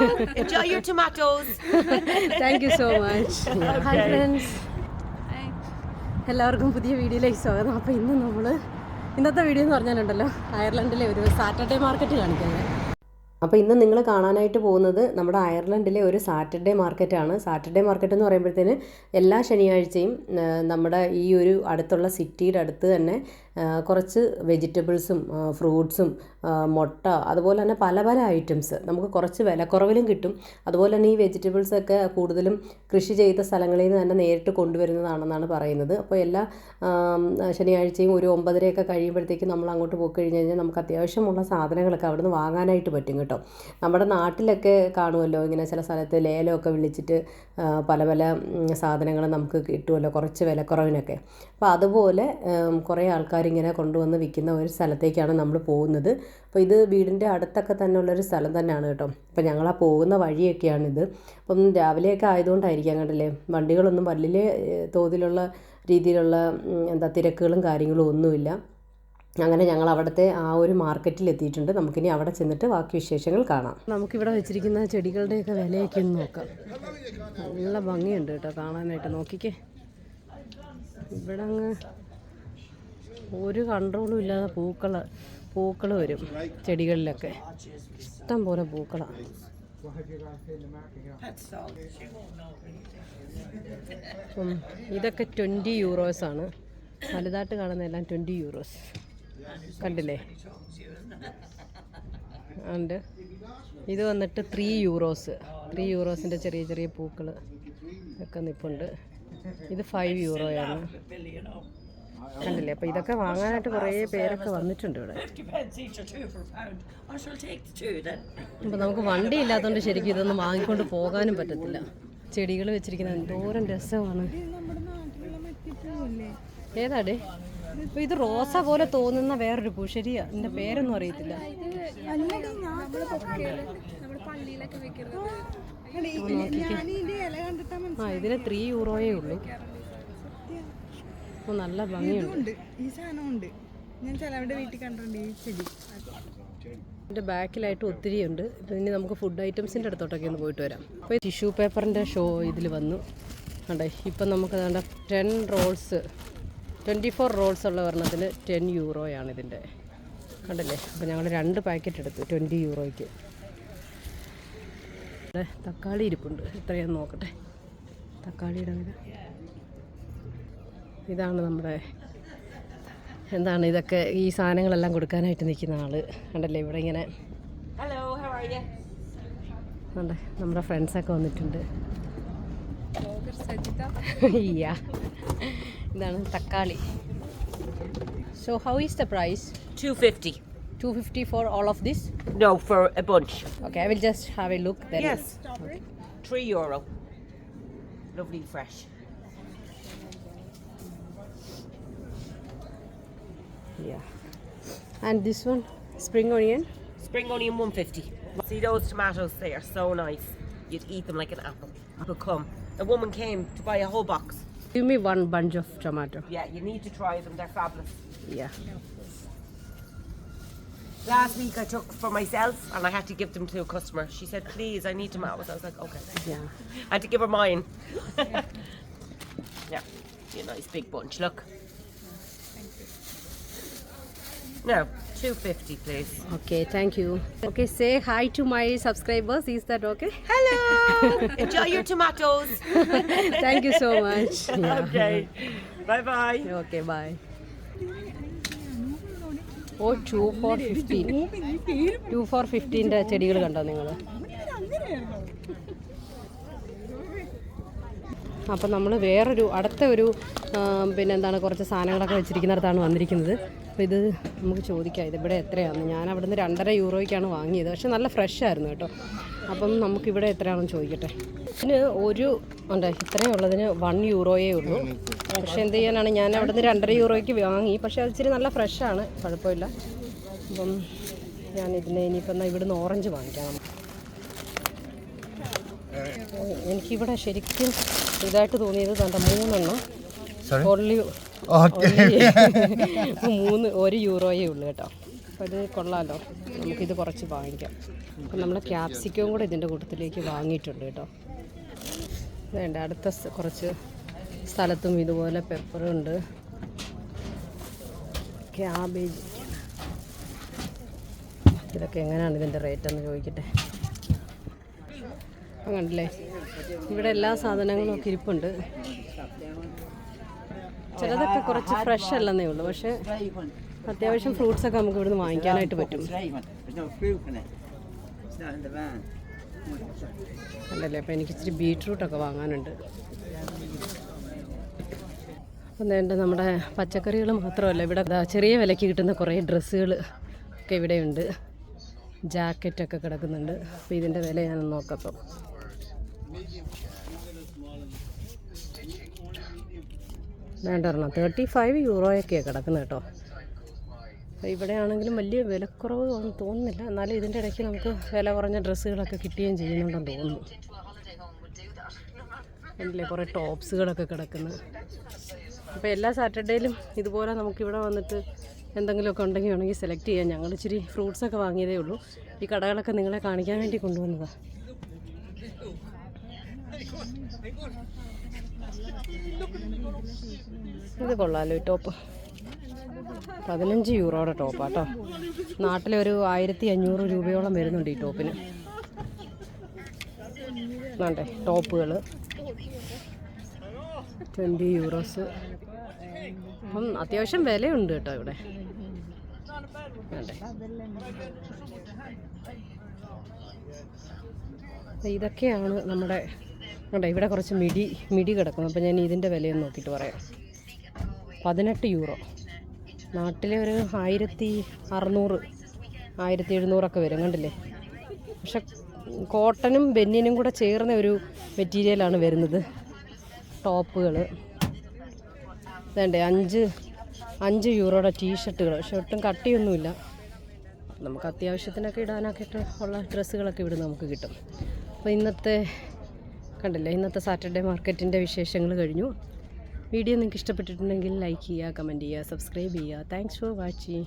Enjoy your tomatoes. Thank you so much hi friends എല്ലാവർക്കും പുതിയ വീഡിയോയിലേക്ക് സ്വാഗതം. അപ്പോൾ ഇന്ന് നമ്മൾ ഇന്നത്തെ വീഡിയോ എന്ന് പറഞ്ഞാലുണ്ടല്ലോ അയർലൻഡിലെ ഒരു സാറ്റർഡേ മാർക്കറ്റ് കാണിക്കുന്നത് അപ്പോൾ ഇന്ന് നിങ്ങൾ കാണാനായിട്ട് പോകുന്നത് നമ്മുടെ അയർലൻഡിലെ ഒരു സാറ്റർഡേ മാർക്കറ്റാണ്. സാറ്റർഡേ മാർക്കറ്റ് എന്ന് പറയുമ്പോഴത്തേന് എല്ലാ ശനിയാഴ്ചയും നമ്മുടെ ഈ ഒരു അടുത്തുള്ള സിറ്റിയുടെ അടുത്ത് തന്നെ കുറച്ച് വെജിറ്റബിൾസും ഫ്രൂട്ട്സും മുട്ട അതുപോലെ തന്നെ പല പല ഐറ്റംസ്. നമുക്ക് കുറച്ച് വിലക്കുറവിലും കിട്ടും. അതുപോലെ തന്നെ ഈ വെജിറ്റബിൾസൊക്കെ കൂടുതലും കൃഷി ചെയ്ത സ്ഥലങ്ങളിൽ നിന്ന് തന്നെ നേരിട്ട് കൊണ്ടുവരുന്നതാണെന്നാണ് പറയുന്നത്. അപ്പോൾ എല്ലാ ശനിയാഴ്ചയും ഒരു ഒമ്പതരയൊക്കെ കഴിയുമ്പോഴത്തേക്കും നമ്മൾ അങ്ങോട്ട് പോയി കഴിഞ്ഞ് കഴിഞ്ഞാൽ നമുക്ക് അത്യാവശ്യമുള്ള സാധനങ്ങളൊക്കെ നിന്ന് വാങ്ങാനായിട്ട് പറ്റും കേട്ടോ. നമ്മുടെ നാട്ടിലൊക്കെ കാണുമല്ലോ ഇങ്ങനെ ചില സ്ഥലത്ത് ലേലമൊക്കെ വിളിച്ചിട്ട് പല പല സാധനങ്ങൾ നമുക്ക് കിട്ടുമല്ലോ കുറച്ച് വിലക്കുറവിനൊക്കെ. അപ്പോൾ അതുപോലെ കുറേ കുറേ ആൾക്കാരിങ്ങനെ കൊണ്ടുവന്ന് വിൽക്കുന്ന ഒരു സ്ഥലത്തേക്കാണ് നമ്മൾ പോകുന്നത്. അപ്പോൾ ഇത് വീടിന്റെ അടുത്തൊക്കെ തന്നെ ഉള്ളൊരു സ്ഥലം തന്നെയാണ് കേട്ടോ. അപ്പോൾ ഞങ്ങൾ ആ പോകുന്ന വഴിയൊക്കെയാണിത്. അപ്പം രാവിലെയൊക്കെ ആയതുകൊണ്ടായിരിക്കാം കണ്ടല്ലേ? വണ്ടികളൊന്നും വലിയ തോതിലുള്ള രീതിയിലുള്ള എന്താ തിരക്കുകളും കാര്യങ്ങളും ഒന്നുമില്ല. അങ്ങനെ ഞങ്ങൾ അവിടുത്തെ ആ ഒരു മാർക്കറ്റിൽ എത്തിയിട്ടുണ്ട് നമുക്കിനി അവിടെ ചെന്നിട്ട് ബാക്കി വിശേഷങ്ങൾ കാണാം. നമുക്കിവിടെ വെച്ചിരിക്കുന്ന ചെടികളുടെയൊക്കെ വിലയൊക്കെ ഒന്ന് നോക്കാം. നല്ല ഭംഗിയുണ്ട് കേട്ടോ കാണാനായിട്ട്. നോക്കിക്കേ. ഇവിടെ അങ്ങ് ഒരു കൺട്രോളും ഇല്ലാതെ പൂക്കൾ പൂക്കൾ വരും ചെടികളിലൊക്കെ. ഇഷ്ടം പോലെ പൂക്കളാണ് ഇതൊക്കെ ട്വന്റി ആണ്. വലുതായിട്ട് കാണുന്ന എല്ലാം ട്വന്റി യൂറോസ്. കണ്ടില്ലേ? ഉണ്ട് ഇത് വന്നിട്ട് ത്രീ യൂറോസ്. ത്രീ യൂറോസിന്റെ ചെറിയ ചെറിയ പൂക്കൾ ഒക്കെ നിൽപ്പുണ്ട് ഇത് ഫൈവ് യൂറോയാണ്. കണ്ടില്ലേ? അപ്പോൾ ഇതൊക്കെ വാങ്ങാനായിട്ട് കുറേ പേരൊക്കെ വന്നിട്ടുണ്ട് ഇവിടെ. അപ്പൊ. അപ്പോൾ നമുക്ക് വണ്ടി ഇല്ലാത്തതുകൊണ്ട് ശരിക്കും ഇതൊന്നും വാങ്ങിക്കൊണ്ട് പോകാനും പറ്റത്തില്ല. ചെടികൾ വെച്ചിരിക്കുന്നത് എന്തോരം രസമാണ്. ഏതാടേ? അപ്പോൾ ഇത് റോസ പോലെ തോന്നുന്ന വേറൊരു പൂ. ശരിയാ എന്റെ പേരൊന്നും അറിയത്തില്ല. ആ ഇതിന് ത്രീ യൂറോയേ ഉള്ളൂ. അപ്പോൾ നല്ല ഭംഗിയുണ്ട്. ഈ സാധനമുണ്ട്. ഞാൻ ചിലവരുടെ വീട്ടിൽ കണ്ടിട്ടുണ്ട് ഈ ചെടി. ഇതിന്റെ ബാക്കിലായിട്ട് ഒത്തിരി ഉണ്ട് ഇപ്പം ഇനി നമുക്ക് ഫുഡ് ഐറ്റംസിന്റെ അടുത്തോട്ടൊക്കെ ഒന്ന് പോയിട്ട് വരാം. അപ്പോൾ ടിഷ്യൂ പേപ്പറിന്റെ ഷോ ഇതിൽ വന്നു. അണ്ടേ ഇപ്പം നമുക്ക് വേണ്ട ten rolls twenty four rolls ഉള്ള ഒരെണ്ണത്തിന് ടെൻ യൂറോയാണ് ഇതിന്റെ കണ്ടല്ലേ? അപ്പോൾ ഞങ്ങൾ രണ്ട് പാക്കറ്റ് എടുത്തു ട്വന്റി യൂറോയ്ക്ക് തക്കാളി ഇരിപ്പുണ്ട്. എത്രയാന്ന് നോക്കട്ടെ. തക്കാളിയുടെ വില. ഇതാണ് നമ്മുടെ എന്താണ് ഇതൊക്കെ ഈ സാധനങ്ങളെല്ലാം കൊടുക്കാനായിട്ട് നിൽക്കുന്ന ആൾ കണ്ടല്ലേ ഇവിടെ ഇങ്ങനെ ഹലോ നമ്മുടെ ഫ്രണ്ട്സൊക്കെ വന്നിട്ടുണ്ട് ഇതാണ് തക്കാളി so how is the price 250. Two fifty for all of this No, for a bunch. Okay I will just have a look Yes. Three euro. Lovely fresh. Yeah. And this one, spring onion. Spring onion 150. See those tomatoes? They are so nice. You'd eat them like an apple. Apple come. A woman came to buy a whole box. Give me one bunch of tomato. Yeah, you need to try them. They're fabulous. Yeah. Last week I took for myself and I had to give them to a customer. She said, please, I need tomatoes. I was like, okay. Yeah. I had to give her mine. yeah. Yeah, a nice big bunch. Look. No, 250 please. Okay, thank you. Okay, say hi to my subscribers. Is that okay? Hello! Enjoy your tomatoes. thank you so much. Yeah. Okay. Bye bye. Okay, bye. Oh two for fifteen two for ഫിഫ്റ്റീന്റെ ചെടികൾ കണ്ടോ നിങ്ങൾ അപ്പം നമ്മൾ വേറൊരു അടുത്ത ഒരു പിന്നെന്താണ് പിന്നെ എന്താണ് കുറച്ച് സാധനങ്ങളൊക്കെ വെച്ചിരിക്കുന്നിടത്താണ് വന്നിരിക്കുന്നത് അപ്പോൾ ഇത് നമുക്ക് ചോദിക്കാം ഇതിവിടെ എത്രയാണെന്ന് ഞാൻ അവിടെ നിന്ന് രണ്ടര യൂറോയ്ക്കാണ് വാങ്ങിയത്. പക്ഷെ നല്ല ഫ്രഷ് ആയിരുന്നു കേട്ടോ. അപ്പം നമുക്കിവിടെ എത്രയാണെന്ന് ചോദിക്കട്ടെ? ഇതിന് ഒരു ഉണ്ട് ഇത്രയും ഉള്ളതിന് വൺ യൂറോയേ ഉള്ളൂ. പക്ഷേ എന്ത് ചെയ്യാനാണ്? ഞാൻ അവിടെ നിന്ന് രണ്ടര യൂറോയ്ക്ക് വാങ്ങി. പക്ഷേ അത് ഇച്ചിരി നല്ല ഫ്രഷാണ് കുഴപ്പമില്ല. അപ്പം ഞാൻ ഇതിന് ഇനിയിപ്പം എന്നാൽ ഇവിടുന്ന് ഓറഞ്ച് വാങ്ങിക്കാം എനിക്കിവിടെ ശരിക്കും ഇതായിട്ട് തോന്നിയത് തന്റെ മൂന്നെണ്ണം. ഓൺലി മൂന്ന് ഒരു യൂറോയേ ഉള്ളൂ കേട്ടോ. അപ്പോൾ ഇത് കൊള്ളാമല്ലോ നമുക്കിത് കുറച്ച് വാങ്ങിക്കാം. അപ്പം നമ്മൾ ക്യാപ്സിക്കവും കൂടെ ഇതിന്റെ കൂട്ടത്തിലേക്ക് വാങ്ങിയിട്ടുണ്ട് കേട്ടോ. വേണ്ട അടുത്ത കുറച്ച് സ്ഥലത്തും ഇതുപോലെ പെപ്പറുണ്ട് ക്യാബേജ് ഇതൊക്കെ എങ്ങനെയാണ് ഇതിന്റെ റേറ്റ് എന്ന് ചോദിക്കട്ടെ? കണ്ടില്ലേ? ഇവിടെ എല്ലാ സാധനങ്ങളും ഒക്കെ ഇരിപ്പുണ്ട്. ചിലതൊക്കെ കുറച്ച് ഫ്രഷ് അല്ലെന്നേ ഉള്ളൂ. പക്ഷേ അത്യാവശ്യം ഫ്രൂട്ട്സ് ഒക്കെ നമുക്ക് ഇവിടുന്ന് വാങ്ങിക്കാനായിട്ട് പറ്റും. അല്ലല്ലേ അപ്പം എനിക്ക് ഇച്ചിരി ബീട്രൂട്ടൊക്കെ വാങ്ങാനുണ്ട്. അപ്പം വേണ്ട നമ്മുടെ പച്ചക്കറികൾ മാത്രമല്ല ഇവിടെ ചെറിയ വിലയ്ക്ക് കിട്ടുന്ന കുറേ ഡ്രസ്സുകൾ ഒക്കെ ഇവിടെയുണ്ട് ജാക്കറ്റൊക്കെ കിടക്കുന്നുണ്ട്. അപ്പോൾ ഇതിന്റെ വില ഞാനൊന്ന് നോക്കാം അപ്പം. വേണ്ട ഒരെണ്ണം തേർട്ടി ഫൈവ് യൂറോയൊക്കെയാണ് കിടക്കുന്നത് കേട്ടോ. അപ്പോൾ ഇവിടെ ആണെങ്കിലും വലിയ വിലക്കുറവ് ഒന്നും തോന്നുന്നില്ല. എന്നാലും ഇതിന്റെ ഇടയ്ക്ക് നമുക്ക് വില കുറഞ്ഞ ഡ്രസ്സുകളൊക്കെ കിട്ടുകയും ചെയ്യുന്നുണ്ടെന്ന് തോന്നുന്നു. അല്ലേ കുറേ ടോപ്സുകളൊക്കെ കിടക്കുന്നത്. അപ്പോൾ എല്ലാ സാറ്റർഡേയിലും ഇതുപോലെ നമുക്കിവിടെ വന്നിട്ട് എന്തെങ്കിലുമൊക്കെ ഉണ്ടെങ്കിൽ വേണമെങ്കിൽ സെലക്ട് ചെയ്യാം. ഞങ്ങൾ ഇച്ചിരി ഫ്രൂട്ട്സൊക്കെ വാങ്ങിയതേ ഉള്ളൂ. ഈ കടകളൊക്കെ നിങ്ങളെ കാണിക്കാൻ വേണ്ടി കൊണ്ടുവന്നതാണ് ഇത് കൊള്ളാലോ ഈ ടോപ്പ്. പതിനഞ്ച് യൂറോയുടെ ടോപ്പാട്ടോ നാട്ടിലെ ഒരു ആയിരത്തി അഞ്ഞൂറ് രൂപയോളം വരുന്നുണ്ട് ഈ ടോപ്പിന്. വേണ്ടേ ടോപ്പുകൾ ട്വന്റി യൂറോസ്. അപ്പം അത്യാവശ്യം വിലയുണ്ട് കേട്ടോ ഇവിടെ. ഇതൊക്കെയാണ് നമ്മുടെ കണ്ടോ ഇവിടെ കുറച്ച് മിടി മിടി കിടക്കുന്നു. അപ്പോൾ ഞാൻ ഇതിന്റെ വിലയൊന്ന് നോക്കിയിട്ട് പറയാം. പതിനെട്ട് യൂറോ. നാട്ടിലെ ഒരു ആയിരത്തി അറുന്നൂറ് ആയിരത്തി എഴുന്നൂറൊക്കെ വരും കണ്ടില്ലേ? പക്ഷെ കോട്ടനും ബെന്നിനും കൂടെ ചേർന്ന ഒരു മെറ്റീരിയലാണ് വരുന്നത്. ടോപ്പുകൾ വേണ്ടേ അഞ്ച് അഞ്ച് യൂറോയുടെ ടീഷർട്ടുകൾ പക്ഷെ ഒട്ടും കട്ടിയൊന്നുമില്ല. നമുക്ക് അത്യാവശ്യത്തിനൊക്കെ ഇടാനൊക്കെ ഉള്ള ഡ്രസ്സുകളൊക്കെ ഇവിടെ നമുക്ക് കിട്ടും. അപ്പോൾ ഇന്നത്തെ കണ്ടില്ലേ? ഇന്നത്തെ സാറ്റർഡേ മാർക്കറ്റിന്റെ വിശേഷങ്ങൾ കഴിഞ്ഞു. വീഡിയോ നിങ്ങൾക്ക് ഇഷ്ടപ്പെട്ടിട്ടുണ്ടെങ്കിൽ ലൈക്ക് ചെയ്യുക കമന്റ് ചെയ്യുക സബ്സ്ക്രൈബ് ചെയ്യുക. Thanks for watching